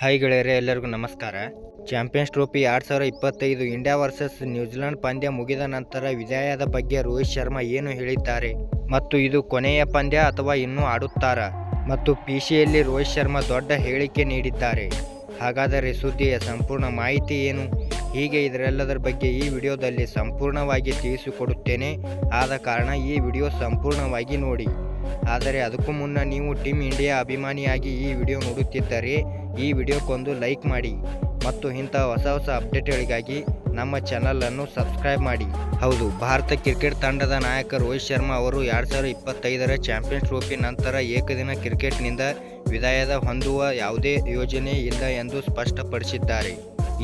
Hi ಗೆಳೆಯರೇ, ಎಲ್ಲರಿಗೂ ನಮಸ್ಕಾರ. ಚಾಂಪಿಯನ್ಸ್ ಟ್ರೋಫಿ ಎರಡು ಸಾವಿರ ಇಪ್ಪತ್ತೈದು ಇಂಡಿಯಾ ವರ್ಸಸ್ ನ್ಯೂಜಿಲೆಂಡ್ ಪಂದ್ಯ ಮುಗಿದ ನಂತರ ವಿಜಯದ ಬಗ್ಗೆ ರೋಹಿತ್ ಶರ್ಮಾ ಏನು ಹೇಳಿದ್ದಾರೆ? ಮತ್ತು ಇದು ಕೊನೆಯ ಪಂದ್ಯ ಅಥವಾ ಇನ್ನೂ ಆಡುತ್ತಾರಾ? ಮತ್ತು ಪಿಸಿಯಲ್ಲಿ ರೋಹಿತ್ ಶರ್ಮಾ ದೊಡ್ಡ ಹೇಳಿಕೆ ನೀಡಿದ್ದಾರೆ. ಹಾಗಾದರೆ ಸುದ್ದಿಯ ಸಂಪೂರ್ಣ ಮಾಹಿತಿ ಏನು? ಹೀಗೆ ಇದರೆಲ್ಲದರ ಬಗ್ಗೆ ಈ ವಿಡಿಯೋದಲ್ಲಿ ಸಂಪೂರ್ಣವಾಗಿ ತಿಳಿಸಿಕೊಡುತ್ತೇನೆ. ಆದ ಕಾರಣ ಈ ವಿಡಿಯೋ ಸಂಪೂರ್ಣವಾಗಿ ನೋಡಿ. ಆದರೆ ಅದಕ್ಕೂ ಮುನ್ನ ನೀವು ಟೀಮ್ ಇಂಡಿಯಾ ಅಭಿಮಾನಿಯಾಗಿ ಈ ವಿಡಿಯೋ ನೋಡುತ್ತಿದ್ದರೆ ಈ ವಿಡಿಯೋಕ್ಕೊಂದು ಲೈಕ್ ಮಾಡಿ ಮತ್ತು ಇಂಥ ಹೊಸ ಹೊಸ ಅಪ್ಡೇಟ್ಗಳಿಗಾಗಿ ನಮ್ಮ ಚಾನಲನ್ನು ಸಬ್ಸ್ಕ್ರೈಬ್ ಮಾಡಿ. ಹೌದು, ಭಾರತ ಕ್ರಿಕೆಟ್ ತಂಡದ ನಾಯಕ ರೋಹಿತ್ ಶರ್ಮಾ ಅವರು ಎರಡು ಸಾವಿರದ ಇಪ್ಪತ್ತೈದರ ಚಾಂಪಿಯನ್ಸ್ ಟ್ರೋಫಿ ನಂತರ ಏಕದಿನ ಕ್ರಿಕೆಟ್ನಿಂದ ವಿದಾಯದ ಹೊಂದುವ ಯಾವುದೇ ಯೋಜನೆ ಇಲ್ಲ ಎಂದು ಸ್ಪಷ್ಟಪಡಿಸಿದ್ದಾರೆ.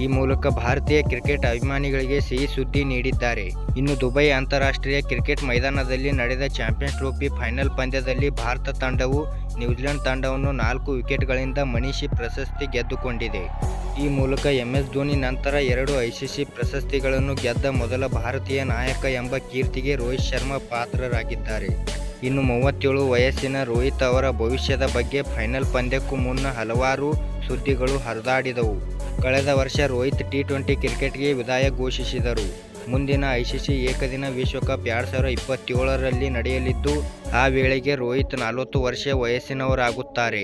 ಈ ಮೂಲಕ ಭಾರತೀಯ ಕ್ರಿಕೆಟ್ ಅಭಿಮಾನಿಗಳಿಗೆ ಸಿಹಿ ಸುದ್ದಿ ನೀಡಿದ್ದಾರೆ. ಇನ್ನು ದುಬೈ ಅಂತಾರಾಷ್ಟ್ರೀಯ ಕ್ರಿಕೆಟ್ ಮೈದಾನದಲ್ಲಿ ನಡೆದ ಚಾಂಪಿಯನ್ಸ್ ಟ್ರೋಫಿ ಫೈನಲ್ ಪಂದ್ಯದಲ್ಲಿ ಭಾರತ ತಂಡವು ನ್ಯೂಜಿಲೆಂಡ್ ತಂಡವನ್ನು ನಾಲ್ಕು ವಿಕೆಟ್ಗಳಿಂದ ಮಣಿಸಿ ಪ್ರಶಸ್ತಿ ಗೆದ್ದುಕೊಂಡಿದೆ. ಈ ಮೂಲಕ ಎಂಎಸ್ ಧೋನಿ ನಂತರ ಎರಡು ಐಸಿಸಿ ಪ್ರಶಸ್ತಿಗಳನ್ನು ಗೆದ್ದ ಮೊದಲ ಭಾರತೀಯ ನಾಯಕ ಎಂಬ ಕೀರ್ತಿಗೆ ರೋಹಿತ್ ಶರ್ಮಾ ಪಾತ್ರರಾಗಿದ್ದಾರೆ. ಇನ್ನು ಮೂವತ್ತೇಳು ವಯಸ್ಸಿನ ರೋಹಿತ್ ಅವರ ಭವಿಷ್ಯದ ಬಗ್ಗೆ ಫೈನಲ್ ಪಂದ್ಯಕ್ಕೂ ಮುನ್ನ ಹಲವಾರು ಸುದ್ದಿಗಳು ಹರಿದಾಡಿದವು. ಕಳೆದ ವರ್ಷ ರೋಹಿತ್ ಟಿ ಟ್ವೆಂಟಿ ಕ್ರಿಕೆಟ್ಗೆ ವಿದಾಯ ಘೋಷಿಸಿದರು. ಮುಂದಿನ ಐಸಿಸಿ ಏಕದಿನ ವಿಶ್ವಕಪ್ ಎರಡು ಸಾವಿರದ ಇಪ್ಪತ್ತೇಳರಲ್ಲಿ ನಡೆಯಲಿದ್ದು, ಆ ವೇಳೆಗೆ ರೋಹಿತ್ ನಲವತ್ತು ವರ್ಷ ವಯಸ್ಸಿನವರಾಗುತ್ತಾರೆ.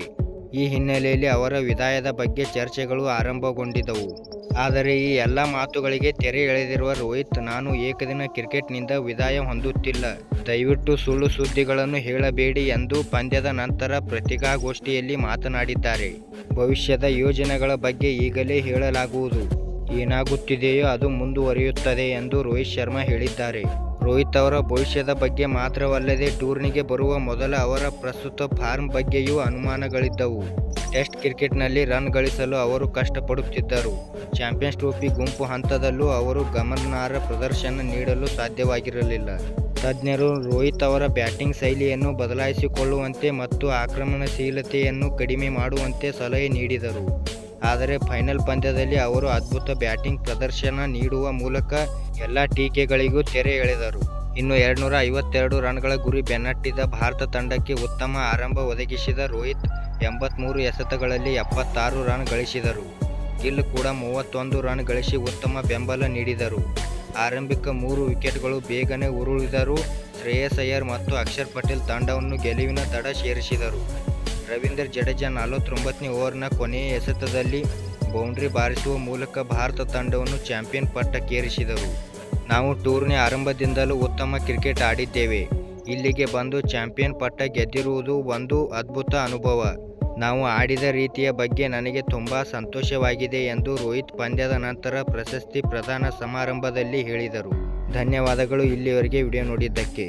ಈ ಹಿನ್ನೆಲೆಯಲ್ಲಿ ಅವರ ವಿದಾಯದ ಬಗ್ಗೆ ಚರ್ಚೆಗಳು ಆರಂಭಗೊಂಡಿದ್ದವು. ಆದರೆ ಈ ಎಲ್ಲ ಮಾತುಗಳಿಗೆ ತೆರೆ ಎಳೆದಿರುವ ರೋಹಿತ್, ನಾನು ಏಕದಿನ ಕ್ರಿಕೆಟ್ನಿಂದ ವಿದಾಯ ಹೊಂದುತ್ತಿಲ್ಲ. ದಯವಿಟ್ಟು ಸುಳ್ಳು ಸುದ್ದಿಗಳನ್ನು ಹೇಳಬೇಡಿ ಎಂದು ಪಂದ್ಯದ ನಂತರ ಪತ್ರಿಕಾಗೋಷ್ಠಿಯಲ್ಲಿ ಮಾತನಾಡಿದ್ದಾರೆ. ಭವಿಷ್ಯದ ಯೋಜನೆಗಳ ಬಗ್ಗೆ ಈಗಲೇ ಹೇಳಲಾಗುವುದು. ಏನಾಗುತ್ತಿದೆಯೋ ಅದು ಮುಂದುವರಿಯುತ್ತದೆ ಎಂದು ರೋಹಿತ್ ಶರ್ಮಾ ಹೇಳಿದ್ದಾರೆ. ರೋಹಿತ್ ಅವರ ಭವಿಷ್ಯದ ಬಗ್ಗೆ ಮಾತ್ರವಲ್ಲದೆ ಟೂರ್ನಿಗೆ ಬರುವ ಮೊದಲ ಅವರ ಪ್ರಸ್ತುತ ಫಾರ್ಮ್ ಬಗ್ಗೆಯೂ ಅನುಮಾನಗಳಿದ್ದವು. ಟೆಸ್ಟ್ ಕ್ರಿಕೆಟ್ನಲ್ಲಿ ರನ್ ಗಳಿಸಲು ಅವರು ಕಷ್ಟಪಡುತ್ತಿದ್ದರು. ಚಾಂಪಿಯನ್ಸ್ ಟ್ರೋಫಿ ಗುಂಪು ಹಂತದಲ್ಲೂ ಅವರು ಗಮನಾರ್ಹ ಪ್ರದರ್ಶನ ನೀಡಲು ಸಾಧ್ಯವಾಗಿರಲಿಲ್ಲ. ತಜ್ಞರು ರೋಹಿತ್ ಅವರ ಬ್ಯಾಟಿಂಗ್ ಶೈಲಿಯನ್ನು ಬದಲಾಯಿಸಿಕೊಳ್ಳುವಂತೆ ಮತ್ತು ಆಕ್ರಮಣಶೀಲತೆಯನ್ನು ಕಡಿಮೆ ಮಾಡುವಂತೆ ಸಲಹೆ ನೀಡಿದರು. ಆದರೆ ಫೈನಲ್ ಪಂದ್ಯದಲ್ಲಿ ಅವರು ಅದ್ಭುತ ಬ್ಯಾಟಿಂಗ್ ಪ್ರದರ್ಶನ ನೀಡುವ ಮೂಲಕ ಎಲ್ಲ ಟೀಕೆಗಳಿಗೂ ತೆರೆ ಎಳೆದರು. ಇನ್ನು ಎರಡುನೂರ ಐವತ್ತೆರಡು ರನ್ಗಳ ಗುರಿ ಬೆನ್ನಟ್ಟಿದ ಭಾರತ ತಂಡಕ್ಕೆ ಉತ್ತಮ ಆರಂಭ ಒದಗಿಸಿದ ರೋಹಿತ್ ಎಂಬತ್ತ್ಮೂರು ಎಸೆತಗಳಲ್ಲಿ ಎಪ್ಪತ್ತಾರು ರನ್ ಗಳಿಸಿದರು. ಗಿಲ್ ಕೂಡ ಮೂವತ್ತೊಂದು ರನ್ ಗಳಿಸಿ ಉತ್ತಮ ಬೆಂಬಲ ನೀಡಿದರು. ಆರಂಭಿಕ ಮೂರು ವಿಕೆಟ್ಗಳು ಬೇಗನೆ ಉರುಳಿದರು. ಶ್ರೇಯಸ್ ಅಯ್ಯರ್ ಮತ್ತು ಅಕ್ಷರ್ ಪಟೇಲ್ ತಂಡವನ್ನು ಗೆಲುವಿನ ದಡ ಸೇರಿಸಿದರು. ರವೀಂದ್ರ ಜಡೇಜಾ ನಲವತ್ತೊಂಬತ್ತನೇ ಓವರ್ನ ಕೊನೆಯ ಎಸೆತದಲ್ಲಿ ಬೌಂಡ್ರಿ ಬಾರಿಸುವ ಮೂಲಕ ಭಾರತ ತಂಡವನ್ನು ಚಾಂಪಿಯನ್ ಪಟ್ಟಕ್ಕೇರಿಸಿದರು. ನಾವು ಟೂರ್ನಿ ಆರಂಭದಿಂದಲೂ ಉತ್ತಮ ಕ್ರಿಕೆಟ್ ಆಡಿದ್ದೇವೆ. ಇಲ್ಲಿಗೆ ಬಂದು ಚಾಂಪಿಯನ್ ಪಟ್ಟ ಗೆದ್ದಿರುವುದು ಒಂದು ಅದ್ಭುತ ಅನುಭವ. ನಾವು ಆಡಿದ ರೀತಿಯ ಬಗ್ಗೆ ನನಗೆ ತುಂಬ ಸಂತೋಷವಾಗಿದೆ ಎಂದು ರೋಹಿತ್ ಪಂದ್ಯದ ನಂತರ ಪ್ರಶಸ್ತಿ ಪ್ರದಾನ ಸಮಾರಂಭದಲ್ಲಿ ಹೇಳಿದರು. ಧನ್ಯವಾದಗಳು ಇಲ್ಲಿವರೆಗೆ ವಿಡಿಯೋ ನೋಡಿದ್ದಕ್ಕೆ.